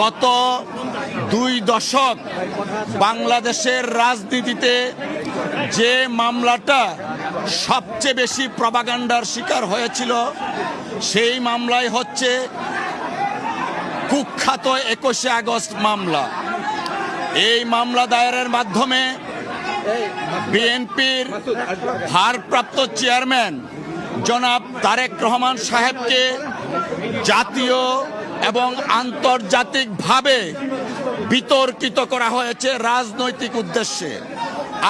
গত দুই দশক বাংলাদেশের রাজনীতিতে যে মামলাটা সবচেয়ে বেশি প্রবাগান্ডার শিকার হয়েছিল, সেই মামলায় হচ্ছে কুখ্যাত একুশে আগস্ট মামলা। এই মামলা দায়েরের মাধ্যমে বিএনপির ভারপ্রাপ্ত চেয়ারম্যান জনাব তারেক রহমান সাহেবকে জাতীয় এবং আন্তর্জাতিকভাবে বিতর্কিত করা হয়েছে রাজনৈতিক উদ্দেশ্যে।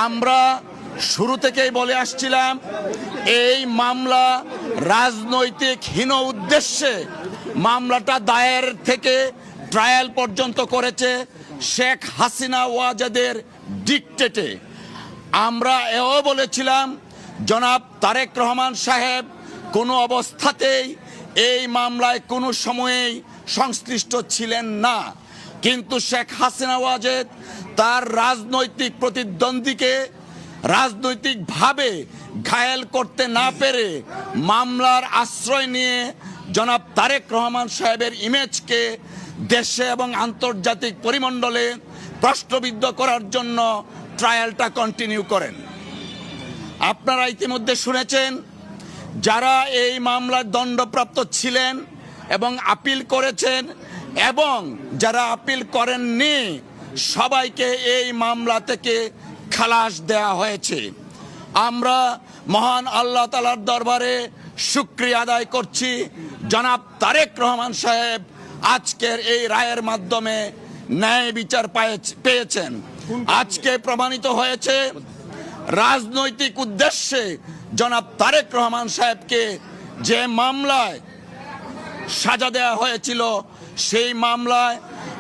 আমরা শুরু থেকেই বলে আসছিলাম, এই মামলা রাজনৈতিক হীন উদ্দেশ্যে মামলাটা দায়ের থেকে ট্রায়াল পর্যন্ত করেছে শেখ হাসিনা ওয়াজাদের ডিকটেটে। আমরা এও বলেছিলাম, জনাব তারেক রহমান সাহেব কোনো অবস্থাতেই এই মামলায় কোনো সময়েই সংশ্লিষ্ট ছিলেন না। কিন্তু শেখ হাসিনা ওয়াজেদ তার রাজনৈতিক প্রতিদ্বন্দ্বীকে রাজনৈতিকভাবে ঘায়েল করতে না পেরে মামলার আশ্রয় নিয়ে জনাব তারেক রহমান সাহেবের ইমেজকে দেশে এবং আন্তর্জাতিক পরিমণ্ডলে প্রশ্নবিদ্ধ করার জন্য ট্রায়ালটা কন্টিনিউ করেন। আপনারা ইতিমধ্যে শুনেছেন, যারা এই মামলার দণ্ডপ্রাপ্ত ছিলেন এবং আপিল করেছেন এবং যারা আপিল করেননি, সবাইকে এই মামলা থেকে খালাস দেয়া হয়েছে। আমরা মহান আল্লাহ তালার দরবারে শুক্রিয়া আদায় করছি। জনাব তারেক রহমান সাহেব আজকের এই রায়ের মাধ্যমে ন্যায় বিচার পায়ে- পেয়েছেন। আজকে প্রমাণিত হয়েছে রাজনৈতিক উদ্দেশ্যে জনাব তারেক রহমান সাহেবকে যে মামলায় সাজা দেওয়া হয়েছিল সেই মামলায়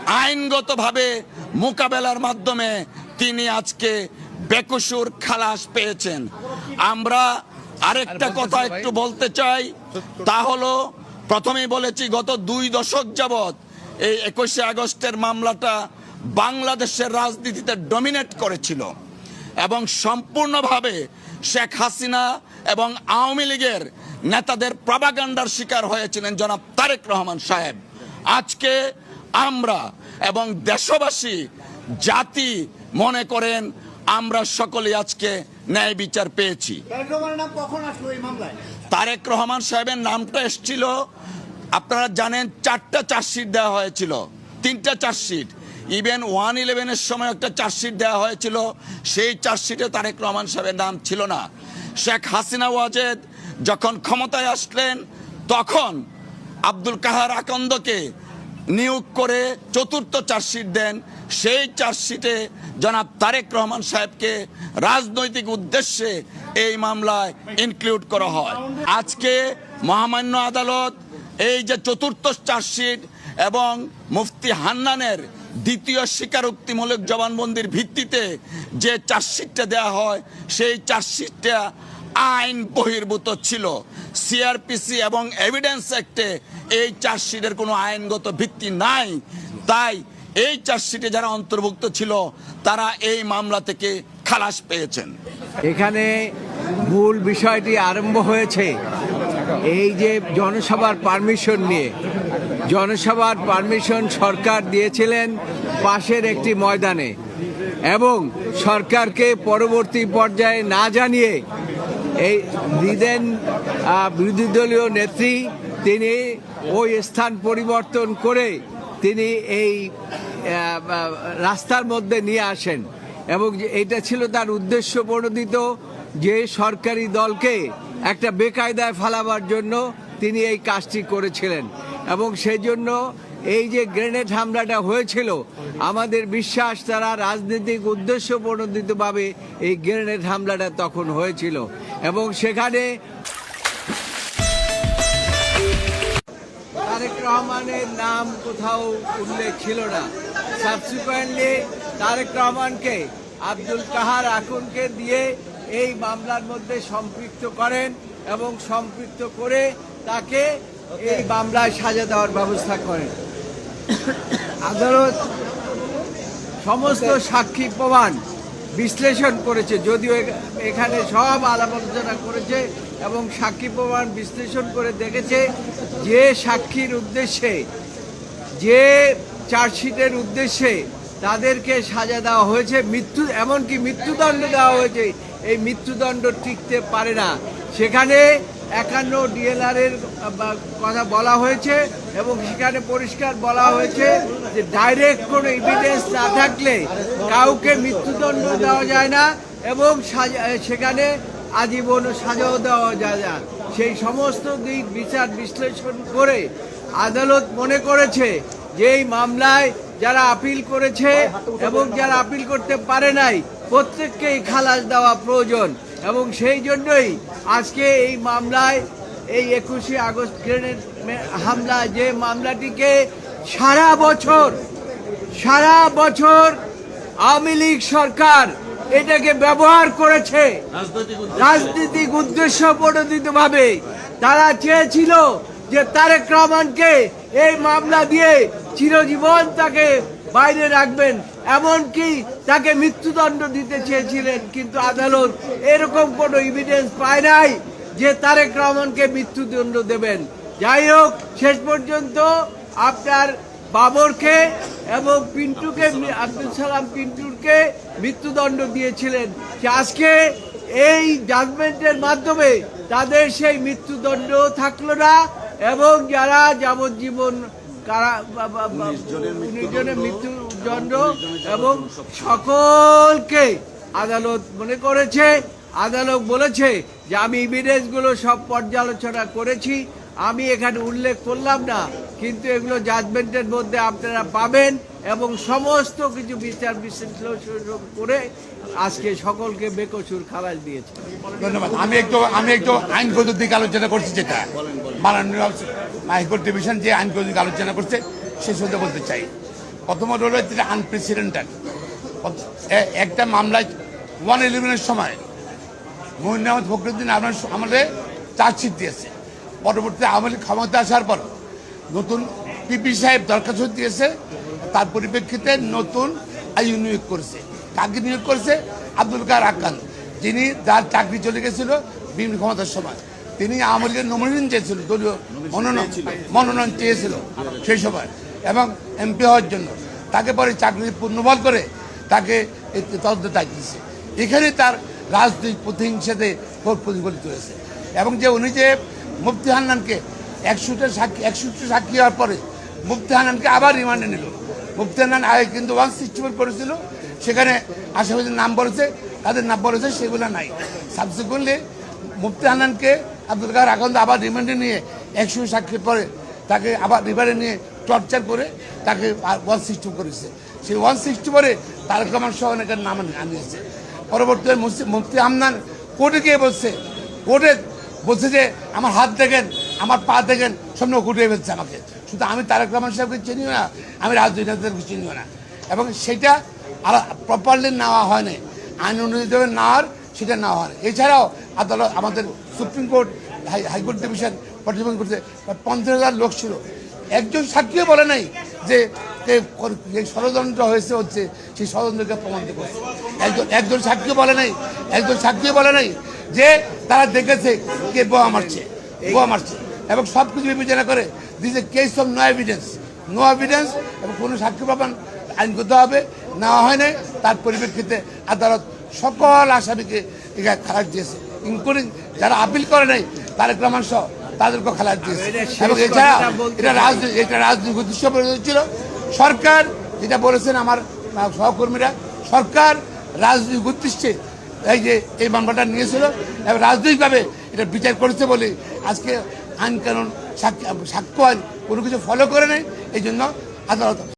আইনগতভাবে মোকাবেলার মাধ্যমে তিনি আজকে বেকসুর খালাস পেয়েছেন। আমরা আরেকটা কথা একটু বলতে চাই তা হলো প্রথমেই বলেছি গত দুই দশক যাবৎ এই একুশে আগস্টের মামলাটা বাংলাদেশের রাজনীতিতে ডমিনেট করেছিল এবং সম্পূর্ণভাবে শেখ হাসিনা এবং আওয়ামী লীগের নেতাদের প্রবাগান্ডার শিকার হয়েছিলেন জনাব তারেক রহমান সাহেব। আজকে আমরা এবং দেশবাসী জাতি মনে করেন আমরা সকলে আজকে ন্যায় বিচার পেয়েছি। তারেক রহমান সাহেবের নামটা এসেছিল আপনারা জানেন চারটা চার্জশিট দেওয়া হয়েছিল তিনটা চার্জশিট। ইভেন ওয়ান ইলেভেনের সময় একটা চার্জশিট দেওয়া হয়েছিল সেই চার্জশিটে তারেক রহমান সাহেবের নাম ছিল না। শেখ হাসিনা ওয়াজেদ যখন ক্ষমতায় আসলেন, তখন আব্দুল কাহার আকন্দকে নিয়োগ করে চতুর্থ চার্জশিট দেন। সেই চার্জশিটে জনাব তারেক রহমান সাহেবকে রাজনৈতিক উদ্দেশ্যে এই মামলায় ইনক্লুড করা হয়। আজকে মহামান্য আদালত এই যে চতুর্থ চার্জশিট এবং মুফতি হান্নানের দ্বিতীয় স্বীকারোক্তিমূলক জবানবন্দির ভিত্তিতে যে চার্জশিটটা দেওয়া হয়, সেই চার্জশিটটা আইন বহির্ভূত ছিল। সিআরপিসি এবং এভিডেন্স অ্যাক্টে এই চার্জশিটের কোনো আইনগত ভিত্তি নাই। তাই এই চার্জশিটে যারা অন্তর্ভুক্ত ছিল, তারা এই মামলা থেকে খালাস পেয়েছেন। এখানে মূল বিষয়টি আরম্ভ হয়েছে। এই যে জনসভার পারমিশন নিয়ে। জনসভার পারমিশন সরকার দিয়েছিলেন পাশের একটি ময়দানে। এবং সরকারকে পরবর্তী পর্যায়ে না জানিয়ে এই দিদেন বিরোধী দলীয় নেত্রী, তিনি ওই স্থান পরিবর্তন করে তিনি এই রাস্তার মধ্যে নিয়ে আসেন। এবং এটা ছিল তার উদ্দেশ্য প্রণোদিত যে সরকারি দলকে একটা বেকায়দায় ফালাবার জন্য তিনি এই কাজটি করেছিলেন। এবং সেই জন্য এই যে গ্রেনেড হামলাটা হয়েছিল, আমাদের বিশ্বাস তারা রাজনৈতিক উদ্দেশ্য প্রণোদিতভাবে এই গ্রেনেড হামলাটা তখন হয়েছিল এবং সেখানে তারেক রহমানের নাম কোথাও উল্লেখ ছিল না। সাবসিকুয়েন্টলি তারেক রহমানকে আব্দুল কাহার আকুনকে দিয়ে এই মামলার মধ্যে সম্পৃক্ত করেন এবং সম্পৃক্ত করে তাকে এই মামলায় সাজা দেওয়ার ব্যবস্থা করেন। আদালত সমস্ত সাক্ষী প্রমাণ বিশ্লেষণ করেছে যদিও এখানে সব আলাপ আলোচনা করেছে এবং সাক্ষী প্রমাণ বিশ্লেষণ করে দেখেছে যে সাক্ষীর উদ্দেশ্যে যে চার্জশিটের উদ্দেশ্যে তাদেরকে সাজা দেওয়া হয়েছে। মৃত্যু এমনকি মৃত্যুদণ্ড দেওয়া হয়েছে। এই মৃত্যুদণ্ড টিকতে পারে না। সেখানে একান্ন ডিএলআর এর কথা বলা হয়েছে এবং সেখানে পরিষ্কার বলা হয়েছে যে ডাইরেক্ট কোনো এভিডেন্স না থাকলে কাউকে মৃত্যুদণ্ড দেওয়া যায় না এবং সেখানে আজীবন সাজাও দেওয়া যায় না। সেই সমস্ত দিক বিচার বিশ্লেষণ করে আদালত মনে করেছে যে এই মামলায় যারা আপিল করেছে এবং যারা আপিল করতে পারে নাই, প্রত্যেককেই খালাস দেওয়া প্রয়োজন। এবং সেই জন্যই আজকে এই মামলায় এই একুশে আগস্ট গ্রেনেড হামলা যে মামলাটিকে সারা বছর সারা বছর আওয়ামী লীগ সরকার এটাকে ব্যবহার করেছে। রাজনৈতিক উদ্দেশ্য। প্রণোদিত ভাবে তারা চেয়েছিল যে তারেক রহমানকে এই মামলা দিয়ে চিরজীবন তাকে বাইরে রাখবেন। এমনকি তাকে মৃত্যুদণ্ড দিতে চেয়েছিলেন কিন্তু আদালত এরকম কোনো এভিডেন্স পায় নাই যে তারেক রহমানকে মৃত্যুদণ্ড দেবেন। যাই হোক শেষ পর্যন্ত আপনার বাবরকে এবং পিন্টুকে আব্দুল সালাম। পিন্টুকে মৃত্যুদণ্ড দিয়েছিলেন। আজকে এই জাজমেন্টের মাধ্যমে তাদের সেই মৃত্যুদণ্ড থাকল না এবং যারা যাবজ্জীবন কারা জনের মৃত্যুদণ্ড এবং সকলকে আদালত মনে করেছে আদালত বলেছে যে আমি ইভিডেন্সগুলো সব পর্যালোচনা করেছি আমি এখানে উল্লেখ করলাম না কিন্তু এগুলো জাজমেন্টের মধ্যে আপনারা পাবেন এবং সমস্ত কিছু বিচার বিশ্লেষণ করে আজকে সকলকে বেকসুর খালাস দিয়েছে। ধন্যবাদ। আমি একটু আমি একটু আইনগত দিক আলোচনা করছি যেটা। মাননীয় হাইকোর্ট ডিভিশন যে আইনগত দিক আলোচনা করছে, সে শুনতে বলতে চাই। প্রথমত হলো যেটা আনপ্রেসিডেন্টেড একটা মামলায় ওয়ান ইলেভেনের সময় মহিন আহমদ ফখরুদ্দিন আপনার আমাদের চার্জশিট দিয়েছে। পরবর্তীতে আওয়ামী লীগ ক্ষমতা আসার পর নতুন পিপি সাহেব দরখাস্ত দিয়েছে, তার পরিপ্রেক্ষিতে নতুন আইন নিয়োগ করেছে। কাকে নিয়োগ করেছে? আব্দুল কার আকান যিনি যার চাকরি চলে গেছিল বিভিন্ন ক্ষমতার সময়। তিনি আওয়ামী লীগের নমিনেশন চেয়েছিল, দলীয় মনোনয়ন মনোনয়ন চেয়েছিল সেই সময়, এবং এমপি হওয়ার জন্য। তাকে পরে চাকরি পূর্ণবল করে তাকে তদন্ত দিয়েছে। এখানে তার রাজনৈতিক প্রতিহিংসাতে প্রতিফলিত হয়েছে। এবং যে উনি যে মুফতি হান্নানকে একশোটা সাক্ষী একশোটা সাক্ষী হওয়ার পরে মুফতি হান্নানকে আবার রিমান্ডে নিল। মুফতি হান্নান আগে কিন্তু ওয়ান সিক্সটি করেছিল, সেখানে আসামিদের নাম বলেছে, তাদের নাম বলেছে সেগুলো নাই। সাবসিকুয়েন্টলি মুফতি হান্নানকে আব্দুল কার আকন্দ আবার রিমান্ডে নিয়ে একশো সাক্ষীর পরে তাকে আবার রিমান্ডে নিয়ে টর্চার করে তাকে ওয়ান সিক্সটি করেছে। সেই ওয়ান সিক্সটি পরে তারেক রহমান সহ অনেকের নাম আনিয়েছে পরবর্তীতে মুফতি- হামনান কোর্টে গিয়ে বলছে, কোর্টে বলছে যে, আমার হাত দেখেন, আমার পা দেখেন, সামনে ঘুরিয়ে ফেলছে আমাকে। শুধু আমি তারেক রহমান সাহেবকে চিনিও না, আমি রাজনৈতিক চিনিও না। এবং সেটা প্রপারলি নেওয়া হয়নি আইন অনুযায়ী নেওয়ার সেটা নেওয়া হয় এছাড়াও আদালত আমাদের supreme court, high- high court division পর্যবেক্ষণ করতে পঞ্চাশ হাজার লোক ছিল। একজন সাক্ষীও বলে নাই যে ষড়যন্ত্র হয়েছে হচ্ছে, সেই ষড়যন্ত্রকে প্রমাণিত করছে। একজন একজন সাক্ষীও বলে নাই, একজন সাক্ষীও বলে নাই যে তারা দেখেছে কে বোয়া মারছে বোয়া মারছে এবং সব কিছু বিবেচনা করে this a case of no evidence no evidence এবং কোনো সাক্ষী প্রমাণ আইনগত হবে, নেওয়া হয় নাই। তার পরিপ্রেক্ষিতে আদালত সকল আসামিকে খালাস দিয়েছে। ইনক্লুডিং যারা আপিল করে নাই তারেক রহমান সহ তাদেরকেও খালাস দিয়েছে এবং এছাড়া এটা। রাজনীতি এটা রাজনৈতিক উদ্দেশ্য ছিল সরকার যেটা বলেছেন আমার সহকর্মীরা সরকার রাজনৈতিক উদ্দেশ্যে এই যে এই মামলাটা নিয়েছিল এবং রাজনৈতিকভাবে এটা বিচার করেছে বলে আজকে আইন কানুন সাক্ষ্য সাক্ষ্য আইন কোনো কিছু ফলো করে নেই এই জন্য আদালত